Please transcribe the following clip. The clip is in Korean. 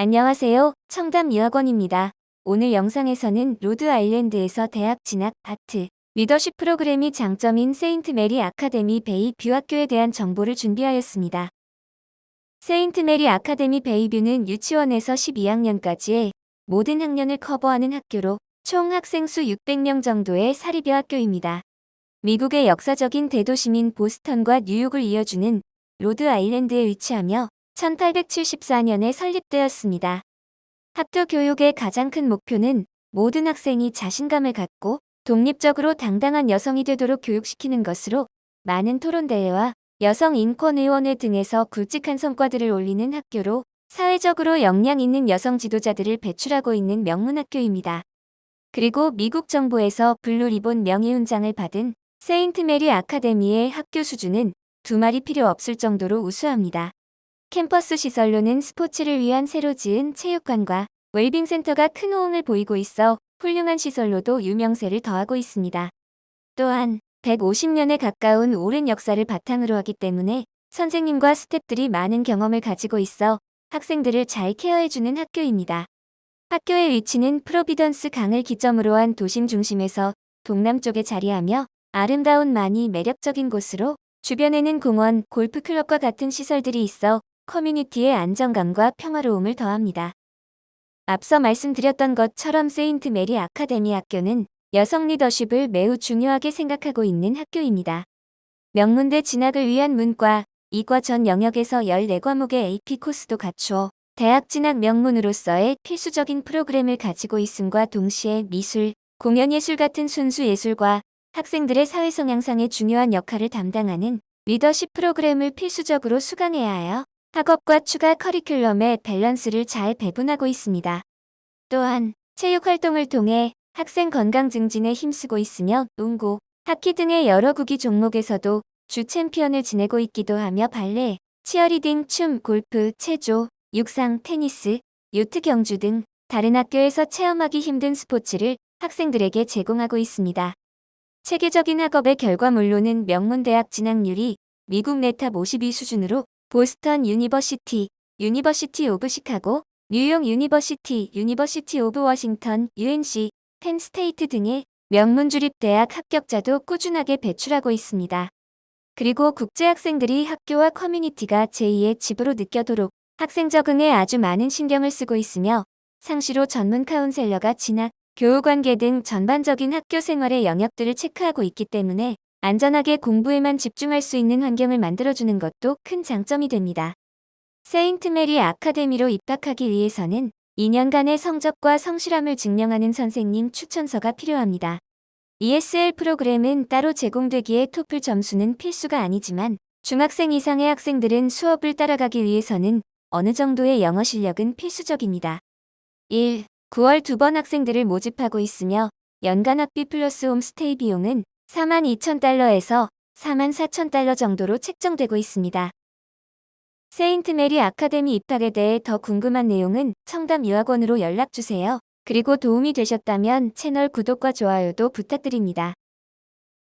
안녕하세요. 청담 유학원입니다. 오늘 영상에서는 로드 아일랜드에서 대학 진학 아트 리더십 프로그램이 장점인 세인트 메리 아카데미 베이 뷰 학교에 대한 정보를 준비하였습니다. 세인트 메리 아카데미 베이뷰는 유치원에서 12학년까지의 모든 학년을 커버하는 학교로 총 학생 수 600명 정도의 사립여 학교입니다. 미국의 역사적인 대도시민 보스턴과 뉴욕을 이어주는 로드 아일랜드에 위치하며 1874년에 설립되었습니다. 학교 교육의 가장 큰 목표는 모든 학생이 자신감을 갖고 독립적으로 당당한 여성이 되도록 교육시키는 것으로 많은 토론대회와 여성 인권의원회 등에서 굵직한 성과들을 올리는 학교로 사회적으로 역량 있는 여성 지도자들을 배출하고 있는 명문학교입니다. 그리고 미국 정부에서 블루리본 명예훈장을 받은 세인트 메리 아카데미의 학교 수준은 두 말이 필요 없을 정도로 우수합니다. 캠퍼스 시설로는 스포츠를 위한 새로 지은 체육관과 웰빙센터가 큰 호응을 보이고 있어 훌륭한 시설로도 유명세를 더하고 있습니다. 또한 150년에 가까운 오랜 역사를 바탕으로 하기 때문에 선생님과 스태프들이 많은 경험을 가지고 있어 학생들을 잘 케어해주는 학교입니다. 학교의 위치는 프로비던스 강을 기점으로 한 도심 중심에서 동남쪽에 자리하며 아름다운 많이 매력적인 곳으로 주변에는 공원, 골프클럽과 같은 시설들이 있어 커뮤니티의 안정감과 평화로움을 더합니다. 앞서 말씀드렸던 것처럼 세인트 메리 아카데미 학교는 여성 리더십을 매우 중요하게 생각하고 있는 학교입니다. 명문대 진학을 위한 문과, 이과 전 영역에서 14과목의 AP 코스도 갖추어 대학 진학 명문으로서의 필수적인 프로그램을 가지고 있음과 동시에 미술, 공연예술 같은 순수 예술과 학생들의 사회성 향상에 중요한 역할을 담당하는 리더십 프로그램을 필수적으로 수강해야 하여 학업과 추가 커리큘럼의 밸런스를 잘 배분하고 있습니다. 또한 체육 활동을 통해 학생 건강 증진에 힘쓰고 있으며 농구, 하키 등의 여러 구기 종목에서도 주 챔피언을 지내고 있기도 하며 발레, 치어리딩, 춤, 골프, 체조, 육상, 테니스, 요트 경주 등 다른 학교에서 체험하기 힘든 스포츠를 학생들에게 제공하고 있습니다. 체계적인 학업의 결과물로는 명문대학 진학률이 미국 내탑 52 수준으로 보스턴 유니버시티, 유니버시티 오브 시카고, 뉴욕 유니버시티, 유니버시티 오브 워싱턴, UNC, 펜스테이트 등의 명문 주립 대학 합격자도 꾸준하게 배출하고 있습니다. 그리고 국제 학생들이 학교와 커뮤니티가 제2의 집으로 느껴도록 학생 적응에 아주 많은 신경을 쓰고 있으며 상시로 전문 카운셀러가 진학, 교우관계 등 전반적인 학교 생활의 영역들을 체크하고 있기 때문에 안전하게 공부에만 집중할 수 있는 환경을 만들어주는 것도 큰 장점이 됩니다. 세인트 메리 아카데미로 입학하기 위해서는 2년간의 성적과 성실함을 증명하는 선생님 추천서가 필요합니다. ESL 프로그램은 따로 제공되기에 토플 점수는 필수가 아니지만 중학생 이상의 학생들은 수업을 따라가기 위해서는 어느 정도의 영어 실력은 필수적입니다. 1. 9월 두 번 학생들을 모집하고 있으며 연간 학비 플러스 홈스테이 비용은 4만 2천 달러에서 4만 4천 달러 정도로 책정되고 있습니다. 세인트 메리 아카데미 입학에 대해 더 궁금한 내용은 청담 유학원으로 연락주세요. 그리고 도움이 되셨다면 채널 구독과 좋아요도 부탁드립니다.